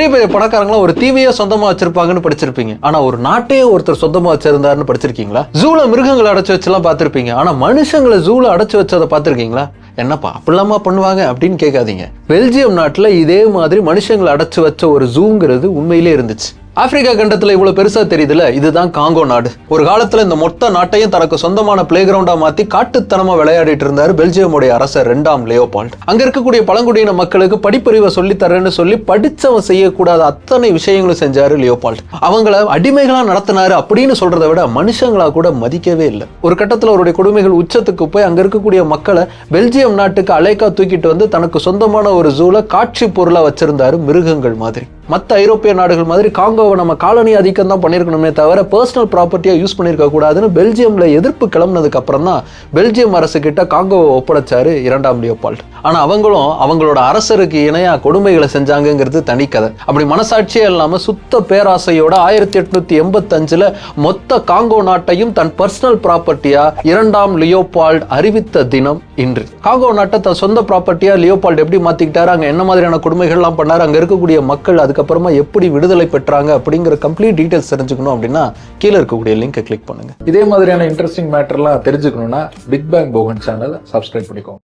பெரிய பெரிய பணக்காரங்களாம் ஒரு தீவையே சொந்தமா வச்சிருப்பாங்கன்னு படிச்சிருப்பீங்க. ஆனா ஒரு நாட்டையே ஒருத்தர் சொந்தமா வச்சிருந்தாருன்னு படிச்சிருக்கீங்களா? ஜூல மிருகங்களை அடைச்சு வச்செல்லாம் பார்த்துருப்பீங்க. ஆனா மனுஷங்களை ஜூல அடைச்சு வச்சதை பார்த்துருக்கீங்களா? என்னப்பா அப்படிலாமா பண்ணுவாங்க அப்படின்னு கேட்காதீங்க. பெல்ஜியம் நாட்டுல இதே மாதிரி மனுஷங்களை அடைச்சு வச்ச ஒரு ஜூங்கிறது உண்மையிலே இருந்துச்சு. ஆப்பிரிக்கா கண்டத்துல இவ்வளவு பெருசா தெரியுதுல? இதுதான் காங்கோ நாடு. ஒரு காலத்துல இந்த மொத்த நாட்டையும் தனக்கு சொந்தமான பிளே கிரவுண்டா மாத்தி காட்டுத்தனமா விளையாடிட்டு இருந்தாரு பெல்ஜியமுடைய அரசர் ரெண்டாம் லியோபால்ட். அங்க இருக்கக்கூடிய பழங்குடியின மக்களுக்கு படிப்பறிவை சொல்லி தரேன்னு சொல்லி படிச்சவன் செய்யக்கூடாத அத்தனை விஷயங்களும் செஞ்சாரு லியோபால்ட். அவங்கள அடிமைகளா நடத்தினாரு அப்படின்னு சொல்றதை விட மனுஷங்களா கூட மதிக்கவே இல்லை. ஒரு கட்டத்துல அவருடைய கொடுமைகள் உச்சத்துக்கு போய் அங்க இருக்கக்கூடிய மக்களை பெல்ஜியம் நாட்டுக்கு அலைக்கா தூக்கிட்டு வந்து தனக்கு சொந்தமான ஒரு ஜூல காட்சி பொருளா வச்சிருந்தாரு மிருகங்கள் மாதிரி. மற்ற ஐரோப்பிய நாடுகள் மாதிரி காங்கோவை நம்ம காலனி அதிகம் தான் பண்ணியிருக்கணுமே தவிர பர்சனல் ப்ராப்பர்ட்டியாக யூஸ் பண்ணியிருக்க கூடாதுன்னு பெல்ஜியமில் எதிர்ப்பு கிளம்புனதுக்கு அப்புறம் தான் பெல்ஜியம் அரசு கிட்ட காங்கோவை ஒப்படைச்சாரு இரண்டாம் லியோபால்ட். ஆனால் அவங்களும் அவங்களோட அரசருக்கு இணையாக கொடுமைகளை செஞ்சாங்கங்கிறது தனிக்கதை. அப்படி மனசாட்சியே இல்லாமல் சுத்த பேராசையோட ஆயிரத்தி எட்நூத்தி எண்பத்தஞ்சுல மொத்த காங்கோ நாட்டையும் தன் பர்சனல் ப்ராப்பர்ட்டியா இரண்டாம் லியோபால்ட் அறிவித்த தினம் இன்று. காங்கோ நாட்டை தன் சொந்த ப்ராப்பர்ட்டியா லியோபால்ட் எப்படி மாத்திக்கிட்டாரு? அங்கே என்ன மாதிரியான கொடுமைகள்லாம் பண்ணாரு? அங்க இருக்கக்கூடிய மக்கள் அதுக்கு அதுக்கப்புறமா எப்படி விடுதலை பெற்றாங்க அப்படிங்கிற கம்ப்ளீட் டீட்டெயில்ஸ் தெரிஞ்சுக்கணும் அப்படின்னா கீழே இருக்கக்கூடிய லிங்கை கிளிக் பண்ணுங்க. இதே மாதிரியான இன்ட்ரெஸ்டிங் மேட்டர்லாம் தெரிஞ்சுக்கணும்னா big bang bogan channel subscribe பண்ணிக்கோங்க.